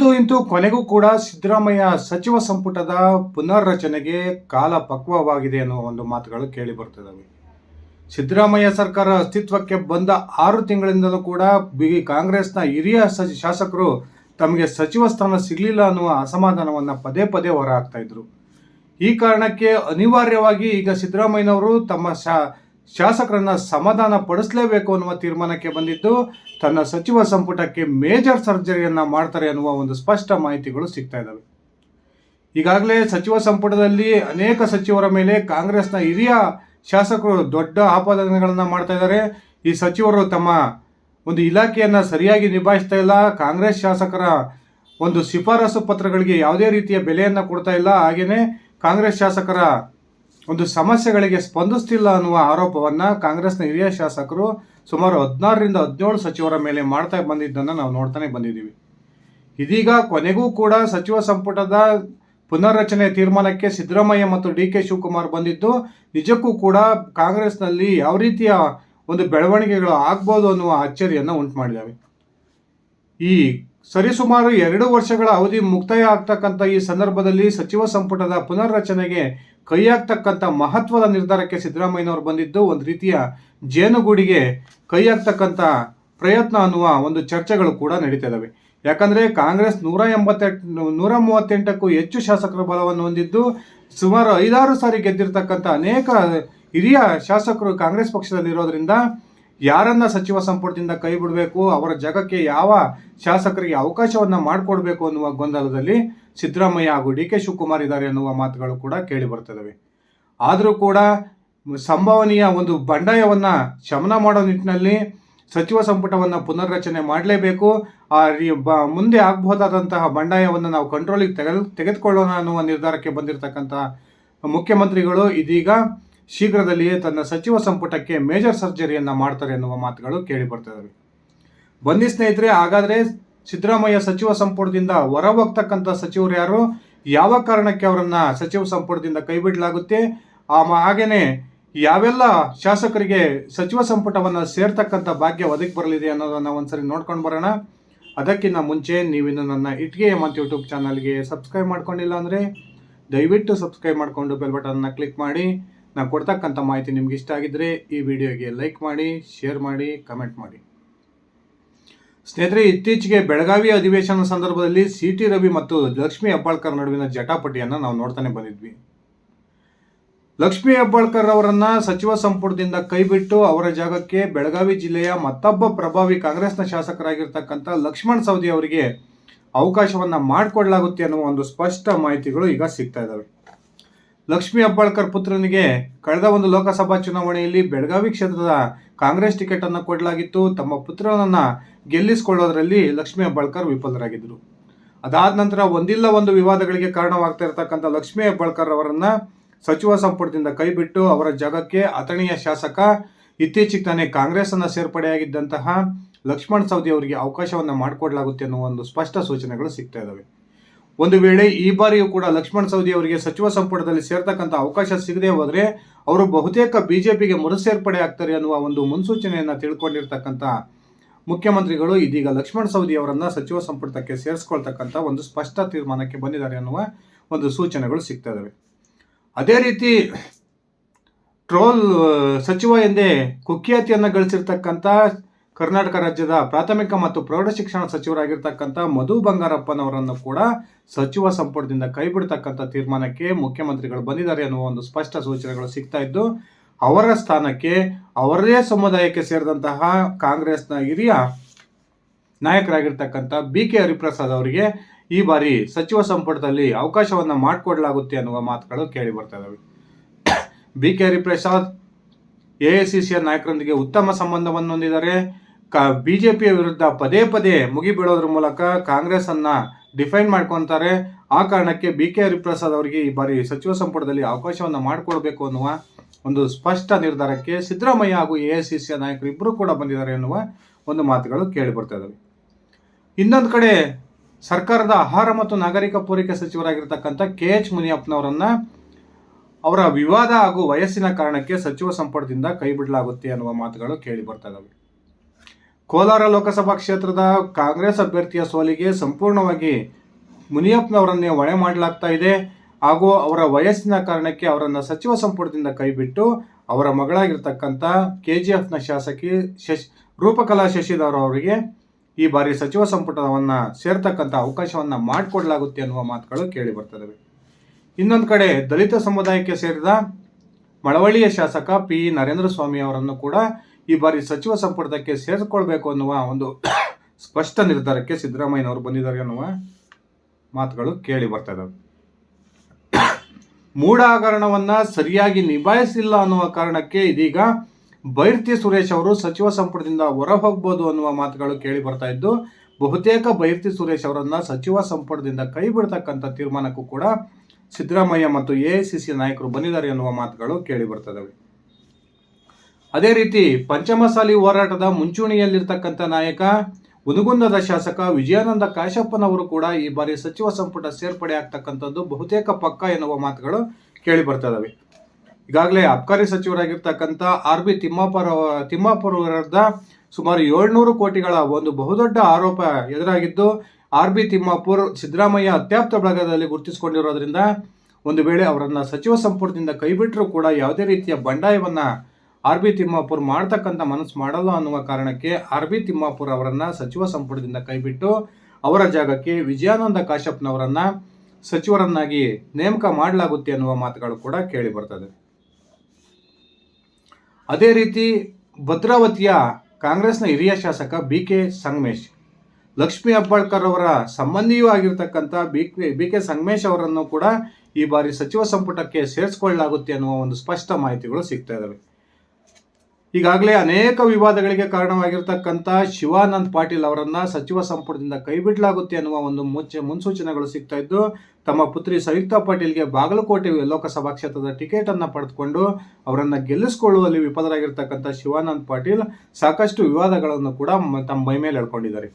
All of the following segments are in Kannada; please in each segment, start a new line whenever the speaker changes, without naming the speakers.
ಅಂತೂ ಇಂತೂ ಕೊನೆಗೂ ಕೂಡ ಸಿದ್ದರಾಮಯ್ಯ ಸಚಿವ ಸಂಪುಟದ ಪುನರ್ರಚನೆಗೆ ಕಾಲ ಪಕ್ವವಾಗಿದೆ ಅನ್ನೋ ಒಂದು ಮಾತುಗಳು ಕೇಳಿ ಬರ್ತಿದ್ದಾವೆ ಸಿದ್ದರಾಮಯ್ಯ ಸರ್ಕಾರ ಅಸ್ತಿತ್ವಕ್ಕೆ ಬಂದ ಆರು ತಿಂಗಳಿಂದಲೂ ಕೂಡ ಬಿ ಕಾಂಗ್ರೆಸ್ನ ಹಿರಿಯ ಸಚಿ ಶಾಸಕರು ತಮಗೆ ಸಚಿವ ಸ್ಥಾನ ಸಿಗಲಿಲ್ಲ ಅನ್ನುವ ಅಸಮಾಧಾನವನ್ನು ಪದೇ ಪದೇ ಹೊರಹಾಕ್ತಾ ಇದ್ರು. ಈ ಕಾರಣಕ್ಕೆ ಅನಿವಾರ್ಯವಾಗಿ ಈಗ ಸಿದ್ದರಾಮಯ್ಯನವರು ತಮ್ಮ ಶಾ ಶಾಸಕರನ್ನ ಸಮಾಧಾನ ಪಡಿಸಲೇಬೇಕು ಅನ್ನುವ ತೀರ್ಮಾನಕ್ಕೆ ಬಂದಿದ್ದು, ತನ್ನ ಸಚಿವ ಸಂಪುಟಕ್ಕೆ ಮೇಜರ್ ಸರ್ಜರಿಯನ್ನ ಮಾಡ್ತಾರೆ ಅನ್ನುವ ಒಂದು ಸ್ಪಷ್ಟ ಮಾಹಿತಿಗಳು ಸಿಗ್ತಾ ಇದ್ದಾವೆ. ಈಗಾಗಲೇ ಸಚಿವ ಸಂಪುಟದಲ್ಲಿ ಅನೇಕ ಸಚಿವರ ಮೇಲೆ ಕಾಂಗ್ರೆಸ್ನ ಹಿರಿಯ ಶಾಸಕರು ದೊಡ್ಡ ಆಪಾದನೆಗಳನ್ನು ಮಾಡ್ತಾ ಇದ್ದಾರೆ. ಈ ಸಚಿವರು ತಮ್ಮ ಒಂದು ಇಲಾಖೆಯನ್ನು ಸರಿಯಾಗಿ ನಿಭಾಯಿಸ್ತಾ ಇಲ್ಲ. ಕಾಂಗ್ರೆಸ್ ಶಾಸಕರ ಒಂದು ಶಿಫಾರಸು ಪತ್ರಗಳಿಗೆ ಯಾವುದೇ ರೀತಿಯ ಬೆಲೆಯನ್ನು ಕೊಡ್ತಾ ಇಲ್ಲ. ಹಾಗೆಯೇ ಕಾಂಗ್ರೆಸ್ ಶಾಸಕರ ಒಂದು ಸಮಸ್ಯೆಗಳಿಗೆ ಸ್ಪಂದಿಸ್ತಿಲ್ಲ ಅನ್ನುವ ಆರೋಪವನ್ನು ಕಾಂಗ್ರೆಸ್ನ ಹಿರಿಯ ಶಾಸಕರು ಸುಮಾರು ಹದಿನಾರರಿಂದ ಹದಿನೇಳು ಸಚಿವರ ಮೇಲೆ ಮಾಡ್ತಾ ಬಂದಿದ್ದನ್ನು ನಾವು ನೋಡ್ತಾನೆ ಬಂದಿದ್ದೀವಿ. ಇದೀಗ ಕೊನೆಗೂ ಕೂಡ ಸಚಿವ ಸಂಪುಟದ ಪುನರ್ರಚನೆ ತೀರ್ಮಾನಕ್ಕೆ ಸಿದ್ದರಾಮಯ್ಯ ಮತ್ತು ಡಿ ಕೆ ಶಿವಕುಮಾರ್ ಬಂದಿದ್ದು, ನಿಜಕ್ಕೂ ಕೂಡ ಕಾಂಗ್ರೆಸ್ನಲ್ಲಿ ಯಾವ ರೀತಿಯ ಒಂದು ಬೆಳವಣಿಗೆಗಳು ಆಗ್ಬೋದು ಅನ್ನುವ ಅಚ್ಚರಿಯನ್ನು ಉಂಟು ಮಾಡಿದ್ದಾವೆ ಈ ಸರಿಸುಮಾರು ಎರಡು ವರ್ಷಗಳ ಅವಧಿ ಮುಕ್ತಾಯ ಆಗ್ತಕ್ಕಂಥ ಈ ಸಂದರ್ಭದಲ್ಲಿ ಸಚಿವ ಸಂಪುಟದ ಪುನರ್ರಚನೆಗೆ ಕೈ ಹಾಕ್ತಕ್ಕಂಥ ಮಹತ್ವದ ನಿರ್ಧಾರಕ್ಕೆ ಸಿದ್ದರಾಮಯ್ಯನವರು ಬಂದಿದ್ದು ಒಂದು ರೀತಿಯ ಜೇನುಗೂಡಿಗೆ ಕೈಯಾಗ್ತಕ್ಕಂಥ ಪ್ರಯತ್ನ ಅನ್ನುವ ಒಂದು ಚರ್ಚೆಗಳು ಕೂಡ ನಡೀತಾ ಇದ್ದಾವೆ ಯಾಕಂದರೆ ಕಾಂಗ್ರೆಸ್ ನೂರ ಎಂಬತ್ತೆಂಟು, ನೂರ ಮೂವತ್ತೆಂಟಕ್ಕೂ ಹೆಚ್ಚು ಶಾಸಕರ ಬಲವನ್ನು ಹೊಂದಿದ್ದು, ಸುಮಾರು ಐದಾರು ಸಾರಿ ಗೆದ್ದಿರ್ತಕ್ಕಂಥ ಅನೇಕ ಹಿರಿಯ ಶಾಸಕರು ಕಾಂಗ್ರೆಸ್ ಪಕ್ಷದಲ್ಲಿರೋದ್ರಿಂದ ಯಾರನ್ನ ಸಚಿವ ಸಂಪುಟದಿಂದ ಕೈ ಬಿಡಬೇಕು, ಅವರ ಜಾಗಕ್ಕೆ ಯಾವ ಶಾಸಕರಿಗೆ ಅವಕಾಶವನ್ನ ಮಾಡಿಕೊಡ್ಬೇಕು ಅನ್ನುವ ಗೊಂದಲದಲ್ಲಿ ಸಿದ್ದರಾಮಯ್ಯ ಹಾಗೂ ಡಿ ಕೆ ಶಿವಕುಮಾರ್ ಇದ್ದಾರೆ ಅನ್ನುವ ಮಾತುಗಳು ಕೂಡ ಕೇಳಿ ಬರ್ತದವೆ. ಆದರೂ ಕೂಡ ಸಂಭವನೀಯ ಒಂದು ಬಂಡಾಯವನ್ನ ಶಮನ ಮಾಡೋ ನಿಟ್ಟಿನಲ್ಲಿ ಸಚಿವ ಸಂಪುಟವನ್ನು ಪುನರ್ರಚನೆ ಮಾಡಲೇಬೇಕು. ಆ ಬ- ಮುಂದೆ ಆಗಬಹುದಾದಂತಹ ಬಂಡಾಯವನ್ನು ನಾವು ಕಂಟ್ರೋಲಿಗೆ ತೆಗೆದು, ತೆಗೆದುಕೊಳ್ಳೋಣ ಅನ್ನುವ ನಿರ್ಧಾರಕ್ಕೆ ಬಂದಿರತಕ್ಕಂಥ ಮುಖ್ಯಮಂತ್ರಿಗಳು ಇದೀಗ ಶೀಘ್ರದಲ್ಲಿಯೇ ತನ್ನ ಸಚಿವ ಸಂಪುಟಕ್ಕೆ ಮೇಜರ್ ಸರ್ಜರಿಯನ್ನು ಮಾಡ್ತಾರೆ ಎನ್ನುವ ಮಾತುಗಳು ಕೇಳಿ ಬರ್ತದವೆ ಬನ್ನಿ ಸ್ನೇಹಿತರೆ, ಹಾಗಾದ್ರೆ ಸಿದ್ದರಾಮಯ್ಯ ಸಚಿವ ಸಂಪುಟದಿಂದ ಹೊರ ಹೋಗ್ತಕ್ಕಂಥ ಸಚಿವರು ಯಾರು? ಯಾವ ಕಾರಣಕ್ಕೆ ಅವರನ್ನ ಸಚಿವ ಸಂಪುಟದಿಂದ ಕೈಬಿಡಲಾಗುತ್ತೆ ಹಾಗೇನೆ ಯಾವೆಲ್ಲ ಶಾಸಕರಿಗೆ ಸಚಿವ ಸಂಪುಟವನ್ನು ಸೇರ್ತಕ್ಕಂಥ ಭಾಗ್ಯ ಒದಗಿ ಬರಲಿದೆ ಅನ್ನೋದನ್ನ ಒಂದ್ಸರಿ ನೋಡ್ಕೊಂಡು ಬರೋಣ. ಅದಕ್ಕಿಂತ ಮುಂಚೆ ನೀವಿನ್ನು ನನ್ನ ಇಟ್ಗೆ ಮತ್ತು ಯೂಟ್ಯೂಬ್ ಚಾನಲ್ಗೆ ಸಬ್ಸ್ಕ್ರೈಬ್ ಮಾಡ್ಕೊಂಡಿಲ್ಲ ಅಂದರೆ ದಯವಿಟ್ಟು ಸಬ್ಸ್ಕ್ರೈಬ್ ಮಾಡಿಕೊಂಡು ಬೆಲ್ ಬಟನ್ನ ಕ್ಲಿಕ್ ಮಾಡಿ. ನಾನು ಕೊಡ್ತಕ್ಕಂಥ ಮಾಹಿತಿ ನಿಮ್ಗೆ ಇಷ್ಟ ಆಗಿದ್ರೆ ಈ ವಿಡಿಯೋಗೆ ಲೈಕ್ ಮಾಡಿ, ಶೇರ್ ಮಾಡಿ, ಕಮೆಂಟ್ ಮಾಡಿ. ಸ್ನೇಹಿತರೆ, ಇತ್ತೀಚೆಗೆ ಬೆಳಗಾವಿ ಅಧಿವೇಶನ ಸಂದರ್ಭದಲ್ಲಿ ಸಿ ಟಿ ರವಿ ಮತ್ತು ಲಕ್ಷ್ಮಿ ಹೆಬ್ಬಾಳ್ಕರ್ ನಡುವಿನ ಜಟಾಪಟಿಯನ್ನು ನಾವು ನೋಡ್ತಾನೆ ಬಂದಿದ್ವಿ. ಲಕ್ಷ್ಮಿ ಹೆಬ್ಬಾಳ್ಕರ್ ಅವರನ್ನು ಸಚಿವ ಸಂಪುಟದಿಂದ ಕೈಬಿಟ್ಟು ಅವರ ಜಾಗಕ್ಕೆ ಬೆಳಗಾವಿ ಜಿಲ್ಲೆಯ ಮತ್ತೊಬ್ಬ ಪ್ರಭಾವಿ ಕಾಂಗ್ರೆಸ್ನ ಶಾಸಕರಾಗಿರ್ತಕ್ಕಂಥ ಲಕ್ಷ್ಮಣ್ ಸವದಿ ಅವರಿಗೆ ಅವಕಾಶವನ್ನ ಮಾಡಿಕೊಡಲಾಗುತ್ತೆ ಅನ್ನುವ ಒಂದು ಸ್ಪಷ್ಟ ಮಾಹಿತಿಗಳು ಈಗ ಸಿಗ್ತಾ ಇದ್ದಾವೆ ಲಕ್ಷ್ಮೀ ಅಬ್ಬಾಳ್ಕರ್ ಪುತ್ರನಿಗೆ ಕಳೆದ ಒಂದು ಲೋಕಸಭಾ ಚುನಾವಣೆಯಲ್ಲಿ ಬೆಳಗಾವಿ ಕ್ಷೇತ್ರದ ಕಾಂಗ್ರೆಸ್ ಟಿಕೆಟ್ ಅನ್ನು ಕೊಡಲಾಗಿತ್ತು. ತಮ್ಮ ಪುತ್ರನನ್ನ ಗೆಲ್ಲಿಸಿಕೊಳ್ಳೋದ್ರಲ್ಲಿ ಲಕ್ಷ್ಮೀ ಅಬ್ಬಾಳ್ಕರ್ ವಿಫಲರಾಗಿದ್ದರು. ಅದಾದ ನಂತರ ಒಂದಿಲ್ಲ ಒಂದು ವಿವಾದಗಳಿಗೆ ಕಾರಣವಾಗ್ತಾ ಇರತಕ್ಕಂಥ ಲಕ್ಷ್ಮೀ ಹೆಬ್ಬಾಳ್ಕರ್ ಅವರನ್ನ ಸಚಿವ ಸಂಪುಟದಿಂದ ಕೈಬಿಟ್ಟು ಅವರ ಜಾಗಕ್ಕೆ ಅಥಣಿಯ ಶಾಸಕ, ಇತ್ತೀಚೆಗೆ ತಾನೇ ಕಾಂಗ್ರೆಸ್ ಅನ್ನ ಸೇರ್ಪಡೆಯಾಗಿದ್ದಂತಹ ಲಕ್ಷ್ಮಣ್ ಸವದಿ ಅವರಿಗೆ ಅವಕಾಶವನ್ನು ಮಾಡಿಕೊಡಲಾಗುತ್ತೆ ಅನ್ನೋ ಒಂದು ಸ್ಪಷ್ಟ ಸೂಚನೆಗಳು ಸಿಗ್ತಾ ಇದ್ದಾವೆ ಒಂದು ವೇಳೆ ಈ ಬಾರಿಯೂ ಕೂಡ ಲಕ್ಷ್ಮಣ್ ಸವದಿ ಅವರಿಗೆ ಸಚಿವ ಸಂಪುಟದಲ್ಲಿ ಸೇರ್ತಕ್ಕಂಥ ಅವಕಾಶ ಸಿಗದೆ ಹೋದರೆ ಅವರು ಬಹುತೇಕ ಬಿಜೆಪಿಗೆ ಮರುಸೇರ್ಪಡೆ ಆಗ್ತಾರೆ ಅನ್ನುವ ಒಂದು ಮುನ್ಸೂಚನೆಯನ್ನು ತಿಳ್ಕೊಂಡಿರ್ತಕ್ಕಂಥ ಮುಖ್ಯಮಂತ್ರಿಗಳು ಇದೀಗ ಲಕ್ಷ್ಮಣ್ ಸವದಿ ಅವರನ್ನು ಸಚಿವ ಸಂಪುಟಕ್ಕೆ ಸೇರಿಸ್ಕೊಳ್ತಕ್ಕಂಥ ಒಂದು ಸ್ಪಷ್ಟ ತೀರ್ಮಾನಕ್ಕೆ ಬಂದಿದ್ದಾರೆ ಅನ್ನುವ ಒಂದು ಸೂಚನೆಗಳು ಸಿಗ್ತಾ ಇದಾವೆ. ಅದೇ ರೀತಿ ಟ್ರೋಲ್ ಸಚಿವ ಎಂದೇ ಕುಖ್ಯಾತಿಯನ್ನು ಗಳಿಸಿರ್ತಕ್ಕಂಥ ಕರ್ನಾಟಕ ರಾಜ್ಯದ ಪ್ರಾಥಮಿಕ ಮತ್ತು ಪ್ರೌಢಶಿಕ್ಷಣ ಸಚಿವರಾಗಿರ್ತಕ್ಕಂಥ ಮಧು ಬಂಗಾರಪ್ಪನವರನ್ನು ಕೂಡ ಸಚಿವ ಸಂಪುಟದಿಂದ ಕೈಬಿಡ್ತಕ್ಕಂಥ ತೀರ್ಮಾನಕ್ಕೆ ಮುಖ್ಯಮಂತ್ರಿಗಳು ಬಂದಿದ್ದಾರೆ ಅನ್ನುವ ಒಂದು ಸ್ಪಷ್ಟ ಸೂಚನೆಗಳು ಸಿಗ್ತಾ ಇದ್ದು, ಅವರ ಸ್ಥಾನಕ್ಕೆ ಅವರೇ ಸಮುದಾಯಕ್ಕೆ ಸೇರಿದಂತಹ ಕಾಂಗ್ರೆಸ್ನ ಹಿರಿಯ ನಾಯಕರಾಗಿರ್ತಕ್ಕಂಥ ಬಿ ಕೆ ಹರಿಪ್ರಸಾದ್ ಅವರಿಗೆ ಈ ಬಾರಿ ಸಚಿವ ಸಂಪುಟದಲ್ಲಿ ಅವಕಾಶವನ್ನು ಮಾಡಿಕೊಡಲಾಗುತ್ತೆ ಅನ್ನುವ ಮಾತುಗಳು ಕೇಳಿ ಬರ್ತಾ ಇದಾವೆ. B K Hariprasad A C ಸಿಯ ನಾಯಕರೊಂದಿಗೆ ಉತ್ತಮ ಸಂಬಂಧವನ್ನು ಹೊಂದಿದ್ದಾರೆ. ಕ ಪಿಯ ವಿರುದ್ಧ ಪದೇ ಪದೇ ಮುಗಿಬೀಳೋದ್ರ ಮೂಲಕ ಕಾಂಗ್ರೆಸ್ ಅನ್ನ ಡಿಫೈನ್ ಮಾಡ್ಕೊತಾರೆ. ಆ ಕಾರಣಕ್ಕೆ ಬಿ ಕೆ ಹರಿಪ್ರಸಾದ್ ಅವರಿಗೆ ಈ ಬಾರಿ ಸಚಿವ ಸಂಪುಟದಲ್ಲಿ ಅವಕಾಶವನ್ನು ಮಾಡಿಕೊಡ್ಬೇಕು ಅನ್ನುವ ಒಂದು ಸ್ಪಷ್ಟ ನಿರ್ಧಾರಕ್ಕೆ ಸಿದ್ದರಾಮಯ್ಯ ಹಾಗೂ ಎ ಐ ಸಿ ಸಿಯ ನಾಯಕರು ಇಬ್ಬರು ಕೂಡ ಬಂದಿದ್ದಾರೆ ಎನ್ನುವ ಒಂದು ಮಾತುಗಳು ಕೇಳಿ ಬರ್ತಾ ಇದ್ದಾವೆ ಇನ್ನೊಂದು ಕಡೆ ಸರ್ಕಾರದ ಆಹಾರ ಮತ್ತು ನಾಗರಿಕ ಪೂರೈಕೆ ಸಚಿವರಾಗಿರ್ತಕ್ಕಂಥ ಕೆ ಎಚ್ ಮುನಿಯಪ್ಪನವರನ್ನ ಅವರ ವಿವಾದ ಹಾಗೂ ವಯಸ್ಸಿನ ಕಾರಣಕ್ಕೆ ಸಚಿವ ಸಂಪುಟದಿಂದ ಕೈ ಬಿಡಲಾಗುತ್ತೆ ಅನ್ನುವ ಮಾತುಗಳು ಕೇಳಿ ಬರ್ತಾ ಇದಾವೆ. ಕೋಲಾರ ಲೋಕಸಭಾ ಕ್ಷೇತ್ರದ ಕಾಂಗ್ರೆಸ್ ಅಭ್ಯರ್ಥಿಯ ಸೋಲಿಗೆ ಸಂಪೂರ್ಣವಾಗಿ ಮುನಿಯಪ್ಪನವರನ್ನೇ ಹೊಣೆ ಮಾಡಲಾಗ್ತಾ ಇದೆ. ಹಾಗೂ ಅವರ ವಯಸ್ಸಿನ ಕಾರಣಕ್ಕೆ ಅವರನ್ನು ಸಚಿವ ಸಂಪುಟದಿಂದ ಕೈಬಿಟ್ಟು ಅವರ ಮಗಳಾಗಿರ್ತಕ್ಕಂಥ ಕೆ ಜಿ ಎಫ್ನ ಶಾಸಕಿ ಶಶ್, ರೂಪಕಲಾ ಶಶಿಧರ್ ಅವರಿಗೆ ಈ ಬಾರಿ ಸಚಿವ ಸಂಪುಟವನ್ನು ಸೇರ್ತಕ್ಕಂಥ ಅವಕಾಶವನ್ನು ಮಾಡಿಕೊಡಲಾಗುತ್ತೆ ಅನ್ನುವ ಮಾತುಗಳು ಕೇಳಿ ಬರ್ತದವೆ. ಇನ್ನೊಂದು ಕಡೆ ದಲಿತ ಸಮುದಾಯಕ್ಕೆ ಸೇರಿದ ಮಳವಳ್ಳಿಯ ಶಾಸಕ ಪಿ. ನರೇಂದ್ರ ಸ್ವಾಮಿ ಅವರನ್ನು ಕೂಡ ಈ ಬಾರಿ ಸಚಿವ ಸಂಪುಟಕ್ಕೆ ಸೇರಿಸ್ಕೊಳ್ಬೇಕು ಅನ್ನುವ ಒಂದು ಸ್ಪಷ್ಟ ನಿರ್ಧಾರಕ್ಕೆ ಸಿದ್ದರಾಮಯ್ಯನವರು ಬಂದಿದ್ದಾರೆ ಅನ್ನುವ ಮಾತುಗಳು ಕೇಳಿ ಬರ್ತಾ ಇದ್ದಾವೆ ಮೂಢ ಹಗರಣವನ್ನ ಸರಿಯಾಗಿ ನಿಭಾಯಿಸಿಲ್ಲ ಅನ್ನುವ ಕಾರಣಕ್ಕೆ ಇದೀಗ ಬೈರ್ತಿ ಸುರೇಶ್ ಅವರು ಸಚಿವ ಸಂಪುಟದಿಂದ ಹೊರ ಹೋಗ್ಬೋದು ಅನ್ನುವ ಮಾತುಗಳು ಕೇಳಿ ಬರ್ತಾ ಇದ್ದು, ಬಹುತೇಕ ಬೈರ್ತಿ ಸುರೇಶ್ ಅವರನ್ನು ಸಚಿವ ಸಂಪುಟದಿಂದ ಕೈ ಬಿಡ್ತಕ್ಕಂಥ ತೀರ್ಮಾನಕ್ಕೂ ಕೂಡ ಸಿದ್ದರಾಮಯ್ಯ ಮತ್ತು ಎ ನಾಯಕರು ಬಂದಿದ್ದಾರೆ ಎನ್ನುವ ಮಾತುಗಳು ಕೇಳಿ ಬರ್ತದವೆ ಅದೇ ರೀತಿ ಪಂಚಮಸಾಲಿ ಹೋರಾಟದ ಮುಂಚೂಣಿಯಲ್ಲಿರ್ತಕ್ಕಂಥ ನಾಯಕ ಉನಗುಂದದ ಶಾಸಕ ವಿಜಯಾನಂದ ಕಾಶಪ್ಪನವರು ಕೂಡ ಈ ಬಾರಿ ಸಚಿವ ಸಂಪುಟ ಸೇರ್ಪಡೆ ಆಗ್ತಕ್ಕಂಥದ್ದು ಬಹುತೇಕ ಪಕ್ಕ ಎನ್ನುವ ಮಾತುಗಳು ಕೇಳಿ ಬರ್ತದವೆ ಈಗಾಗಲೇ ಅಬ್ಕಾರಿ ಸಚಿವರಾಗಿರ್ತಕ್ಕಂಥ ಆರ್ ಬಿ ತಿಮ್ಮಾಪುರ ತಿಮ್ಮಾಪುರ ಸುಮಾರು ಏಳ್ನೂರು ಕೋಟಿಗಳ ಒಂದು ಬಹುದೊಡ್ಡ ಆರೋಪ ಎದುರಾಗಿದ್ದು, ಆರ್ ಬಿ ತಿಮ್ಮಾಪುರ್ ಸಿದ್ದರಾಮಯ್ಯ ಅತ್ಯಾಪ್ತ ಬಳಗದಲ್ಲಿ ಗುರುತಿಸಿಕೊಂಡಿರೋದ್ರಿಂದ ಒಂದು ವೇಳೆ ಅವರನ್ನು ಸಚಿವ ಸಂಪುಟದಿಂದ ಕೈಬಿಟ್ಟರೂ ಕೂಡ ಯಾವುದೇ ರೀತಿಯ ಬಂಡಾಯವನ್ನು ಆರ್ ಬಿ ತಿಮ್ಮಾಪುರ್ ಮಾಡ್ತಕ್ಕಂಥ ಮನಸ್ಸು ಮಾಡಲ್ಲ ಅನ್ನುವ ಕಾರಣಕ್ಕೆ ಆರ್ ಬಿ ತಿಮ್ಮಾಪುರ್ ಅವರನ್ನು ಸಚಿವ ಸಂಪುಟದಿಂದ ಕೈಬಿಟ್ಟು ಅವರ ಜಾಗಕ್ಕೆ ವಿಜಯಾನಂದ ಕಾಶ್ಯಪ್ನವರನ್ನು ಸಚಿವರನ್ನಾಗಿ ನೇಮಕ ಮಾಡಲಾಗುತ್ತೆ ಅನ್ನುವ ಮಾತುಗಳು ಕೂಡ ಕೇಳಿ ಬರ್ತದೆ. ಅದೇ ರೀತಿ ಭದ್ರಾವತಿಯ ಕಾಂಗ್ರೆಸ್ನ ಹಿರಿಯ ಶಾಸಕ ಬಿ ಕೆ ಸಂಗಮೇಶ್, ಲಕ್ಷ್ಮೀ ಅಬ್ಬಾಳ್ಕರ್ ಅವರ ಸಂಬಂಧಿಯೂ ಆಗಿರ್ತಕ್ಕಂಥ B K B K Sangamesh ಅವರನ್ನು ಕೂಡ ಈ ಬಾರಿ ಸಚಿವ ಸಂಪುಟಕ್ಕೆ ಸೇರಿಸಿಕೊಳ್ಳಲಾಗುತ್ತೆ ಅನ್ನುವ ಒಂದು ಸ್ಪಷ್ಟ ಮಾಹಿತಿಗಳು ಸಿಗ್ತಾ ಇದ್ದಾವೆ ಈಗಾಗಲೇ ಅನೇಕ ವಿವಾದಗಳಿಗೆ ಕಾರಣವಾಗಿರ್ತಕ್ಕಂಥ ಶಿವಾನಂದ್ ಪಾಟೀಲ್ ಅವರನ್ನ ಸಚಿವ ಸಂಪುಟದಿಂದ ಕೈಬಿಡಲಾಗುತ್ತೆ ಅನ್ನುವ ಒಂದು ಮುಂಚೆ ಮುನ್ಸೂಚನೆಗಳು ಸಿಗ್ತಾ ಇದ್ದು, ತಮ್ಮ ಪುತ್ರಿ ಸಂಯುಕ್ತಾ ಪಾಟೀಲ್ಗೆ ಬಾಗಲಕೋಟೆ ಲೋಕಸಭಾ ಕ್ಷೇತ್ರದ ಟಿಕೆಟ್ ಅನ್ನ ಪಡೆದುಕೊಂಡು ಅವರನ್ನ ಗೆಲ್ಲಿಸಿಕೊಳ್ಳುವಲ್ಲಿ ವಿಫಲರಾಗಿರ್ತಕ್ಕಂಥ ಶಿವಾನಂದ್ ಪಾಟೀಲ್ ಸಾಕಷ್ಟು ವಿವಾದಗಳನ್ನು ಕೂಡ ತಮ್ಮ ಮೈ ಮೇಲೆ ಎಳ್ಕೊಂಡಿದ್ದಾರೆ.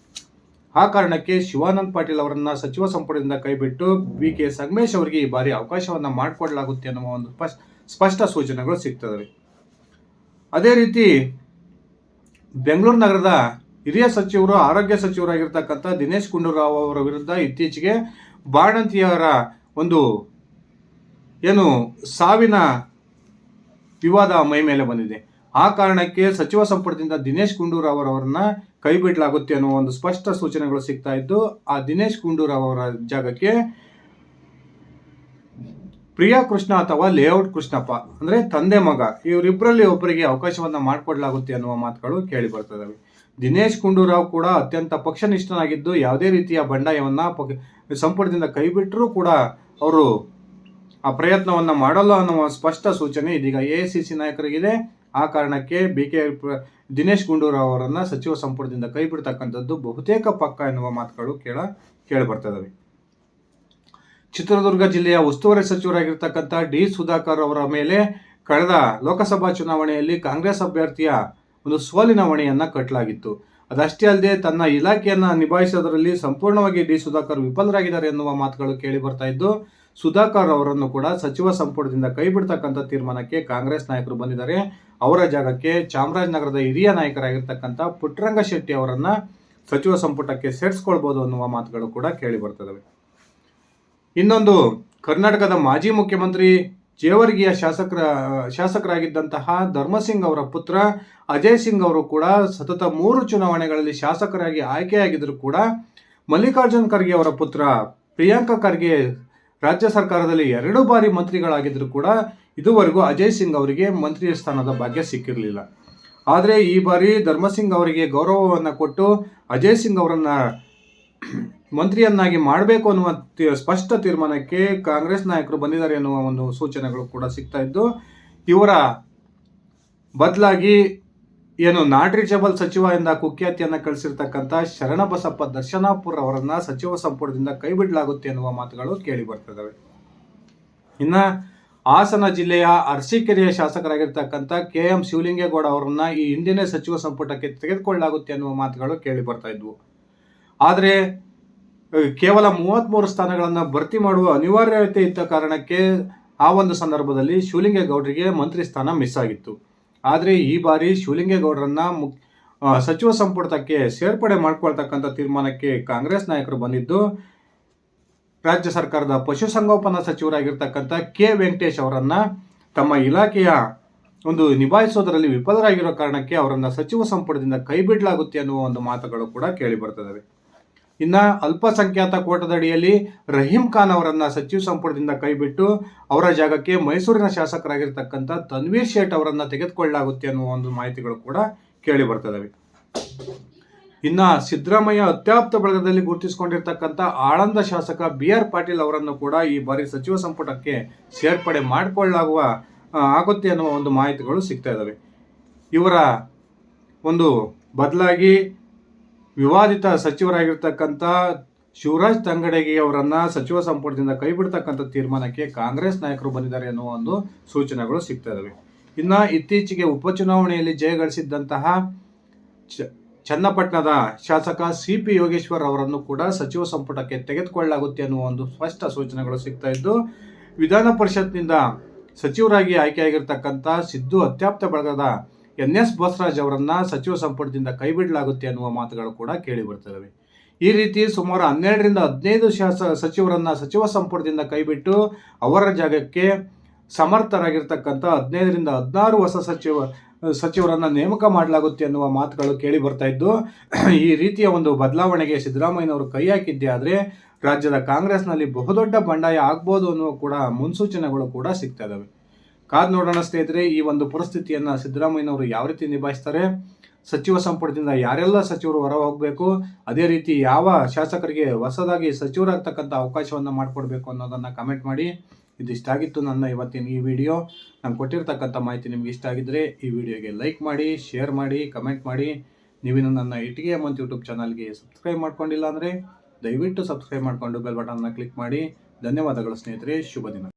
ಆ ಕಾರಣಕ್ಕೆ ಶಿವಾನಂದ್ ಪಾಟೀಲ್ ಅವರನ್ನ ಸಚಿವ ಸಂಪುಟದಿಂದ ಕೈಬಿಟ್ಟು ಬಿ ಕೆ ಸಂಗಮೇಶ್ ಅವರಿಗೆ ಈ ಬಾರಿ ಅವಕಾಶವನ್ನ ಮಾಡಿಕೊಡಲಾಗುತ್ತೆ ಅನ್ನುವ ಒಂದು ಸ್ಪಷ್ಟ ಸೂಚನೆಗಳು ಸಿಗ್ತದೆ ಅದೇ ರೀತಿ ಬೆಂಗಳೂರು ನಗರದ ಹಿರಿಯ ಸಚಿವರು, ಆರೋಗ್ಯ ಸಚಿವರಾಗಿರ್ತಕ್ಕಂಥ ದಿನೇಶ್ ಗುಂಡೂರಾವ್ ಅವರ ವಿರುದ್ಧ ಇತ್ತೀಚೆಗೆ ಬಾಣಂತಿಯವರ ಒಂದು ಏನು ಸಾವಿನ ವಿವಾದ ಮೈ ಮೇಲೆ ಬಂದಿದೆ. ಆ ಕಾರಣಕ್ಕೆ ಸಚಿವ ಸಂಪುಟದಿಂದ ದಿನೇಶ್ ಗುಂಡೂರಾವ್ ಅವರನ್ನ ಕೈ ಬಿಡಲಾಗುತ್ತೆ ಅನ್ನೋ ಒಂದು ಸ್ಪಷ್ಟ ಸೂಚನೆಗಳು ಸಿಗ್ತಾ ಇದ್ದು, ಆ ದಿನೇಶ್ ಗುಂಡೂರಾವ್ ಅವರ ಜಾಗಕ್ಕೆ ಪ್ರಿಯಾ ಕೃಷ್ಣ ಅಥವಾ ಲೇಔಟ್ ಕೃಷ್ಣಪ್ಪ, ಅಂದ್ರೆ ತಂದೆ ಮಗ ಇವರಿಬ್ಬರಲ್ಲಿ ಒಬ್ಬರಿಗೆ ಅವಕಾಶವನ್ನ ಮಾಡಿಕೊಡ್ಲಾಗುತ್ತೆ ಅನ್ನುವ ಮಾತುಗಳು ಕೇಳಿ ಬರ್ತದವೆ. ದಿನೇಶ್ ಗುಂಡೂರಾವ್ ಕೂಡ ಅತ್ಯಂತ ಪಕ್ಷನಿಷ್ಠನಾಗಿದ್ದು ಯಾವುದೇ ರೀತಿಯ ಬಂಡಾಯವನ್ನ ಸಂಪುಟದಿಂದ ಕೈಬಿಟ್ಟರೂ ಕೂಡ ಅವರು ಆ ಪ್ರಯತ್ನವನ್ನ ಮಾಡಲ್ಲ ಅನ್ನುವ ಸ್ಪಷ್ಟ ಸೂಚನೆ ಇದೀಗ ಎ ಸಿ ಸಿ ನಾಯಕರಿಗಿದೆ. ಆ ಕಾರಣಕ್ಕೆ ಬಿ ಕೆ ದಿನೇಶ್ ಗುಂಡೂರಾವ್ ಅವರನ್ನ ಸಚಿವ ಸಂಪುಟದಿಂದ ಕೈ ಬಿಡ್ತಕ್ಕಂಥದ್ದು ಬಹುತೇಕ ಪಕ್ಕ ಎನ್ನುವ ಮಾತುಗಳು ಕೇಳ, ಕೇಳಿ ಬರ್ತದವೆ. ಚಿತ್ರದುರ್ಗ ಜಿಲ್ಲೆಯ ಉಸ್ತುವಾರಿ ಸಚಿವರಾಗಿರ್ತಕ್ಕಂಥ ಡಿ ಸುಧಾಕರ್ ಅವರ ಮೇಲೆ ಕಳೆದ ಲೋಕಸಭಾ ಚುನಾವಣೆಯಲ್ಲಿ ಕಾಂಗ್ರೆಸ್ ಅಭ್ಯರ್ಥಿಯ ಒಂದು ಸೋಲಿನ ಹೊಣೆಯನ್ನು ಕಟ್ಟಲಾಗಿತ್ತು ಅದಷ್ಟೇ ಅಲ್ಲದೆ ತನ್ನ ಇಲಾಖೆಯನ್ನು ನಿಭಾಯಿಸೋದರಲ್ಲಿ ಸಂಪೂರ್ಣವಾಗಿ ಡಿ ಸುಧಾಕರ್ ವಿಫಲರಾಗಿದ್ದಾರೆ ಎನ್ನುವ ಮಾತುಗಳು ಕೇಳಿ ಬರ್ತಾ ಇದ್ದು, ಸುಧಾಕರ್ ಅವರನ್ನು ಕೂಡ ಸಚಿವ ಸಂಪುಟದಿಂದ ಕೈ ಬಿಡ್ತಕ್ಕಂಥ ತೀರ್ಮಾನಕ್ಕೆ ಕಾಂಗ್ರೆಸ್ ನಾಯಕರು ಬಂದಿದ್ದಾರೆ. ಅವರ ಜಾಗಕ್ಕೆ ಚಾಮರಾಜನಗರದ ಹಿರಿಯ ನಾಯಕರಾಗಿರ್ತಕ್ಕಂಥ ಪುಟ್ಟರಂಗ ಶೆಟ್ಟಿ ಅವರನ್ನು ಸಚಿವ ಸಂಪುಟಕ್ಕೆ ಸೇರಿಸ್ಕೊಳ್ಬೋದು ಅನ್ನುವ ಮಾತುಗಳು ಕೂಡ ಕೇಳಿ ಬರ್ತದವೆ ಇನ್ನೊಂದು, ಕರ್ನಾಟಕದ ಮಾಜಿ ಮುಖ್ಯಮಂತ್ರಿ ಜೇವರ್ಗಿಯ ಶಾಸಕರ, ಶಾಸಕರಾಗಿದ್ದಂತಹ ಧರ್ಮಸಿಂಗ್ ಅವರ ಪುತ್ರ ಅಜಯ್ ಸಿಂಗ್ ಅವರು ಕೂಡ ಸತತ ಮೂರು ಚುನಾವಣೆಗಳಲ್ಲಿ ಶಾಸಕರಾಗಿ ಆಯ್ಕೆಯಾಗಿದ್ದರೂ ಕೂಡ ಮಲ್ಲಿಕಾರ್ಜುನ್ ಖರ್ಗೆ ಅವರ ಪುತ್ರ ಪ್ರಿಯಾಂಕ ಖರ್ಗೆ ರಾಜ್ಯ ಸರ್ಕಾರದಲ್ಲಿ ಎರಡು ಬಾರಿ ಮಂತ್ರಿಗಳಾಗಿದ್ದರೂ ಕೂಡ ಇದುವರೆಗೂ ಅಜಯ್ ಸಿಂಗ್ ಅವರಿಗೆ ಮಂತ್ರಿ ಸ್ಥಾನದ ಭಾಗ್ಯ ಸಿಕ್ಕಿರಲಿಲ್ಲ. ಆದರೆ ಈ ಬಾರಿ ಧರ್ಮಸಿಂಗ್ ಅವರಿಗೆ ಗೌರವವನ್ನು ಕೊಟ್ಟು ಅಜಯ್ ಸಿಂಗ್ ಅವರನ್ನ ಮಂತ್ರಿಯನ್ನಾಗಿ ಮಾಡಬೇಕು ಅನ್ನುವ ಸ್ಪಷ್ಟ ತೀರ್ಮಾನಕ್ಕೆ ಕಾಂಗ್ರೆಸ್ ನಾಯಕರು ಬಂದಿದ್ದಾರೆ ಎನ್ನುವ ಒಂದು ಸೂಚನೆಗಳು ಕೂಡ ಸಿಗ್ತಾ ಇದ್ದು, ಇವರ ಬದಲಾಗಿ ಏನು ನಾಟ್ ರೀಚಬಲ್ ಸಚಿವ ಎಂದ ಕುಖ್ಯಾತಿಯನ್ನು ಕಳಿಸಿರ್ತಕ್ಕಂಥ ಶರಣಬಸಪ್ಪ ದರ್ಶನಾಪುರ್ ಅವರನ್ನ ಸಚಿವ ಸಂಪುಟದಿಂದ ಕೈಬಿಡಲಾಗುತ್ತೆ ಎನ್ನುವ ಮಾತುಗಳು ಕೇಳಿ ಬರ್ತಿದ್ದಾವೆ. ಇನ್ನು ಹಾಸನ ಜಿಲ್ಲೆಯ ಅರಸೀಕೆರೆಯ ಶಾಸಕರಾಗಿರ್ತಕ್ಕಂಥ ಕೆ ಎಂ ಶಿವಲಿಂಗೇಗೌಡ ಅವರನ್ನ ಈ ಹಿಂದಿನ ಸಚಿವ ಸಂಪುಟಕ್ಕೆ ತೆಗೆದುಕೊಳ್ಳಲಾಗುತ್ತೆ ಅನ್ನುವ ಮಾತುಗಳು ಕೇಳಿ ಬರ್ತಾ ಇದ್ವು. ಆದರೆ ಕೇವಲ ಮೂವತ್ತ್ಮೂರು ಸ್ಥಾನಗಳನ್ನು ಭರ್ತಿ ಮಾಡುವ ಅನಿವಾರ್ಯತೆ ಇದ್ದ ಕಾರಣಕ್ಕೆ ಆ ಒಂದು ಸಂದರ್ಭದಲ್ಲಿ ಶಿವಲಿಂಗೇಗೌಡರಿಗೆ ಮಂತ್ರಿ ಸ್ಥಾನ ಮಿಸ್ ಆಗಿತ್ತು. ಆದರೆ ಈ ಬಾರಿ ಶಿವಲಿಂಗೇಗೌಡರನ್ನು ಮುಕ್ ಸಚಿವ ಸಂಪುಟಕ್ಕೆ ಸೇರ್ಪಡೆ ಮಾಡಿಕೊಳ್ತಕ್ಕಂಥ ತೀರ್ಮಾನಕ್ಕೆ ಕಾಂಗ್ರೆಸ್ ನಾಯಕರು ಬಂದಿದ್ದು, ರಾಜ್ಯ ಸರ್ಕಾರದ ಪಶುಸಂಗೋಪನಾ ಸಚಿವರಾಗಿರ್ತಕ್ಕಂಥ ಕೆ. ವೆಂಕಟೇಶ್ ಅವರನ್ನು ತಮ್ಮ ಇಲಾಖೆಯ ಒಂದು ನಿಭಾಯಿಸೋದರಲ್ಲಿ ವಿಫಲರಾಗಿರೋ ಕಾರಣಕ್ಕೆ ಅವರನ್ನು ಸಚಿವ ಸಂಪುಟದಿಂದ ಕೈಬಿಡಲಾಗುತ್ತೆ ಅನ್ನುವ ಒಂದು ಮಾತುಗಳು ಕೂಡ ಕೇಳಿ ಬರ್ತದವೆ ಇನ್ನ ಅಲ್ಪಸಂಖ್ಯಾತ ಕೋಟದಡಿಯಲ್ಲಿ ರಹೀಂ ಖಾನ್ ಅವರನ್ನು ಸಚಿವ ಸಂಪುಟದಿಂದ ಕೈಬಿಟ್ಟು ಅವರ ಜಾಗಕ್ಕೆ ಮೈಸೂರಿನ ಶಾಸಕರಾಗಿರ್ತಕ್ಕಂಥ ತನ್ವೀರ್ ಶೇಟ್ ಅವರನ್ನು ತೆಗೆದುಕೊಳ್ಳಲಾಗುತ್ತೆ ಅನ್ನುವ ಒಂದು ಮಾಹಿತಿಗಳು ಕೂಡ ಕೇಳಿ ಬರ್ತದವೆ. ಇನ್ನ ಸಿದ್ದರಾಮಯ್ಯ ಅತ್ಯಾಪ್ತ ಬಳಗದಲ್ಲಿ ಗುರುತಿಸಿಕೊಂಡಿರ್ತಕ್ಕಂಥ ಆಳಂದ ಶಾಸಕ ಬಿ ಆರ್ ಪಾಟೀಲ್ ಅವರನ್ನು ಕೂಡ ಈ ಬಾರಿ ಸಚಿವ ಸಂಪುಟಕ್ಕೆ ಸೇರ್ಪಡೆ ಮಾಡಿಕೊಳ್ಳಲಾಗುವ ಆಗುತ್ತೆ ಅನ್ನುವ ಒಂದು ಮಾಹಿತಿಗಳು ಸಿಗ್ತಾ ಇದ್ದಾವೆ ಇವರ ಒಂದು ಬದಲಾಗಿ ವಿವಾದಿತ ಸಚಿವರಾಗಿರ್ತಕ್ಕಂಥ ಶಿವರಾಜ್ ತಂಗಡಗಿ ಅವರನ್ನ ಸಚಿವ ಸಂಪುಟದಿಂದ ಕೈಬಿಡ್ತಕ್ಕಂಥ ತೀರ್ಮಾನಕ್ಕೆ ಕಾಂಗ್ರೆಸ್ ನಾಯಕರು ಬಂದಿದ್ದಾರೆ ಅನ್ನುವ ಒಂದು ಸೂಚನೆಗಳು ಸಿಗ್ತಾ ಇದ್ದಾವೆ ಇನ್ನ ಇತ್ತೀಚೆಗೆ ಉಪಚುನಾವಣೆಯಲ್ಲಿ ಜಯಗಳಿಸಿದ್ದಂತಹ ಚ- ಚನ್ನಪಟ್ಟಣದ ಶಾಸಕ ಸಿ ಪಿ ಯೋಗೇಶ್ವರ್ ಅವರನ್ನು ಕೂಡ ಸಚಿವ ಸಂಪುಟಕ್ಕೆ ತೆಗೆದುಕೊಳ್ಳಲಾಗುತ್ತೆ ಅನ್ನುವ ಒಂದು ಸ್ಪಷ್ಟ ಸೂಚನೆಗಳು ಸಿಗ್ತಾ ಇದ್ದು, ವಿಧಾನ ಪರಿಷತ್ನಿಂದ ಸಚಿವರಾಗಿ ಆಯ್ಕೆಯಾಗಿರ್ತಕ್ಕಂಥ ಸಿದ್ದು ಅತ್ಯಾಪ್ತ ಬಳಗದ ಎನ್ ಎಸ್ ಬಸವರಾಜ್ ಅವರನ್ನ ಸಚಿವ ಸಂಪುಟದಿಂದ ಕೈಬಿಡಲಾಗುತ್ತೆ ಅನ್ನುವ ಮಾತುಗಳು ಕೂಡ ಕೇಳಿ ಬರ್ತವೆ ಈ ರೀತಿ ಸುಮಾರು ಹನ್ನೆರಡರಿಂದ ಹದಿನೈದು ಶಾಸ, ಸಚಿವರನ್ನ ಸಚಿವ ಸಂಪುಟದಿಂದ ಕೈಬಿಟ್ಟು ಅವರ ಜಾಗಕ್ಕೆ ಸಮರ್ಥರಾಗಿರ್ತಕ್ಕಂಥ ಹದಿನೈದರಿಂದ ಹದಿನಾರು ಹೊಸ ಸಚಿವ, ಸಚಿವರನ್ನ ನೇಮಕ ಮಾಡಲಾಗುತ್ತೆ ಅನ್ನುವ ಮಾತುಗಳು ಕೇಳಿ ಬರ್ತಾ ಇದ್ದು, ಈ ರೀತಿಯ ಒಂದು ಬದಲಾವಣೆಗೆ ಸಿದ್ದರಾಮಯ್ಯನವರು ಕೈ ಹಾಕಿದ್ದೆ ಆದರೆ ರಾಜ್ಯದ ಕಾಂಗ್ರೆಸ್ನಲ್ಲಿ ಬಹುದೊಡ್ಡ ಬಂಡಾಯ ಆಗ್ಬೋದು ಅನ್ನುವ ಕೂಡ ಮುನ್ಸೂಚನೆಗಳು ಕೂಡ ಸಿಗ್ತಾ ಇದಾವೆ. ಕಾದ್ ನೋಡೋಣ ಸ್ನೇಹಿತರೆ, ಈ ಒಂದು ಪರಿಸ್ಥಿತಿಯನ್ನ ಸಿದ್ದರಾಮಯ್ಯನವರು ಯಾವ ರೀತಿ ನಿಭಾಯಿಸ್ತಾರೆ? ಸಚಿವ ಸಂಪುಟದಿಂದ ಯಾರೆಲ್ಲ ಸಚಿವರು ಹೊರ ಹೋಗಬೇಕು ಅದೇ ರೀತಿ ಯಾವ ಶಾಸಕರಿಗೆ ಹೊಸದಾಗಿ ಸಚಿವರಾಗ್ತಕ್ಕಂಥ ಅವಕಾಶವನ್ನು ಮಾಡಿಕೊಡ್ಬೇಕು ಅನ್ನೋದನ್ನು ಕಮೆಂಟ್ ಮಾಡಿ. ಇದಿಷ್ಟಾಗಿತ್ತು ನನ್ನ ಇವತ್ತಿನ ಈ ವಿಡಿಯೋ ನಾನು ಕೊಟ್ಟಿರ್ತಕ್ಕಂಥ ಮಾಹಿತಿ ನಿಮ್ಗೆ ಇಷ್ಟ ಆಗಿದ್ದರೆ ಈ ವಿಡಿಯೋಗೆ ಲೈಕ್ ಮಾಡಿ ಶೇರ್ ಮಾಡಿ ಕಮೆಂಟ್ ಮಾಡಿ. ನೀವಿನ್ನು ನನ್ನ ಇಟ್ಟಿಗೆ ಅಮಂತ್ ಯೂಟ್ಯೂಬ್ ಚಾನಲ್ಗೆ ಸಬ್ಸ್ಕ್ರೈಬ್ ಮಾಡ್ಕೊಂಡಿಲ್ಲ ಅಂದರೆ ದಯವಿಟ್ಟು ಸಬ್ಸ್ಕ್ರೈಬ್ ಮಾಡಿಕೊಂಡು ಬೆಲ್ ಬಟನ್ನ ಕ್ಲಿಕ್ ಮಾಡಿ. ಧನ್ಯವಾದಗಳು ಸ್ನೇಹಿತರೆ, ಶುಭ ದಿನ.